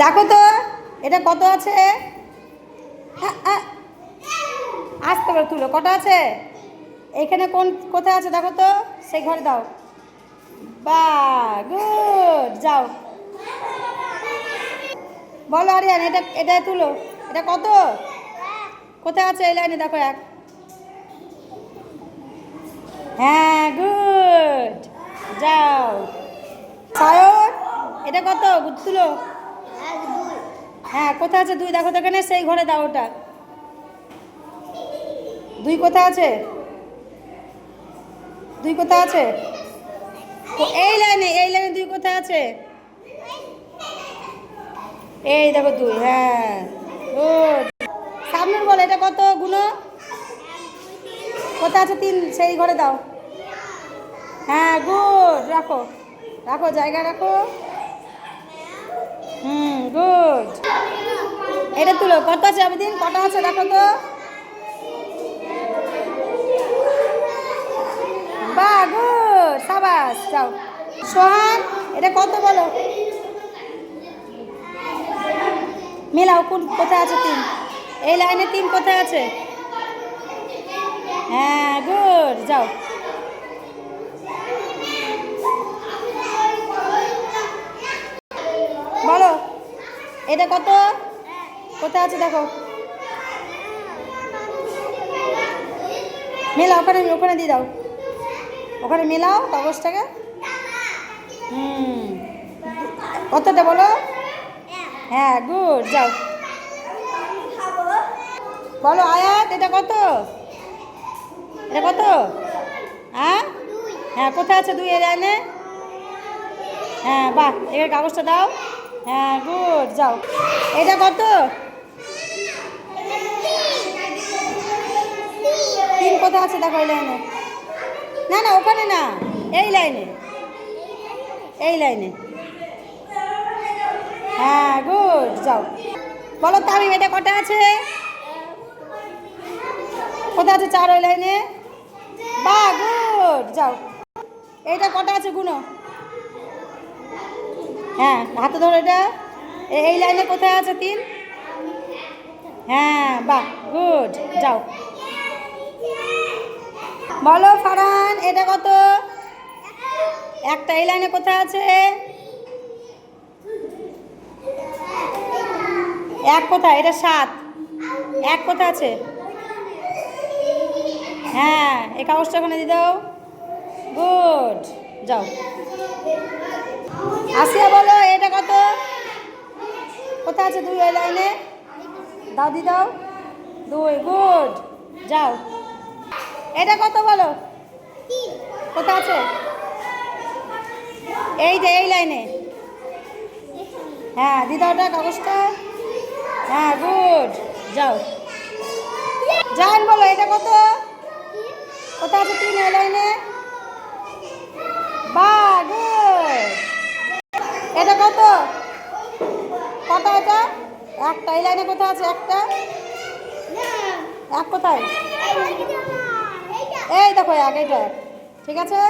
দেখো তো, এটা কত আছে। আসতে পারো তুলো কটা আছে? এখানে কোন, কোথায় আছে দেখো তো? সেই ঘরে দাও। বা, গুড, যাও। বলো আরিয়ান, এটা এটা তুলো। এটা কত? কোথায় আছে এই লাইনে দেখো এক। হ্যাঁ গুড, যাও। সায়ন, এটা কত? তুলো। হ্যাঁ কোথায় আছে? দুই দেখো এখানে, সেই ঘরে দাও ওটা। দুই কোথায় আছে? দুই কোথায় আছে? এই লাইনে এই লাইনে দুই কোথায় আছে? এই দেখো দুই হ্যাঁ। গুড। সামনের বল, এটা কতগুলো কোথায় আছে তিন? সেই ঘরে দাও। হ্যাঁ গুড, রাখো। রাখো, জায়গা রাখো। হুম, গুড। এটা তুলো, কত আছে আবেদিন? কটা আছে দেখো তো। বা, গুড, সাবাস, যাও। সোহান, এটা কত বলো? মেলাও, কোন কোথায় আছে তিন? এই লাইনে তিন কোথায় আছে? হ্যাঁ গুড, যাও। বলো, এটা কত? কোথায় আছে দেখো? মেলাও, ওখানে ওখানে দিয়ে দাও। ওখানে মেলাও কাগজটাকে। হুম। কতটা বলো? হ্যাঁ গুড, যাও। বলো, আয়াত, এটা কত? এটা কত? হ্যাঁ? হ্যাঁ কোথায় আছে দুই এনে হ্যাঁ বাহ, এর কাগজটা দাও। হ্যাঁ গুড, যাও। এটা কত? কোথায় আছে, দেখো এই লাইনে। না না, ওখানে না, এই লাইনে। এই লাইনে। হ্যাঁ গুড, যাও। বলো তামিম, এটা কটা আছে? কোথায় আছে চার ওই লাইনে? বা, গুড, যাও। এইটা কটা আছে, গুনো? হ্যাঁ হাতে ধরো এটা। এই লাইনে কোথায় আছে তিন? হ্যাঁ বাহ গুড, যাও। বলো ফারান এটা কত? একটা এই লাইনে কোথায় আছে? এক কোথায়? এটা সাত। এক কোথায় আছে? হ্যাঁ এই কাগজটা ওখানে দিয়ে দাও। গুড, যাও। আসিয়া বলো, এটা কত? কোথায় আছে দুই ওই লাইনে? দাও দি দাও। দুই, গুড, যাও। এটা কত বলো? কোথায় আছে? এই যে, এই লাইনে। হ্যাঁ দি দাও ওটা কাগজটা হ্যাঁ গুড। যাও। জান বলো, এটা কত? কোথায় আছে তিন এই লাইনে? বা, গুড। এটা কত? কটা এটা? একটা। এই লাইনে কোথায় আছে একটা? এক কোথায়? এই দেখো এক এইটা ঠিক আছে?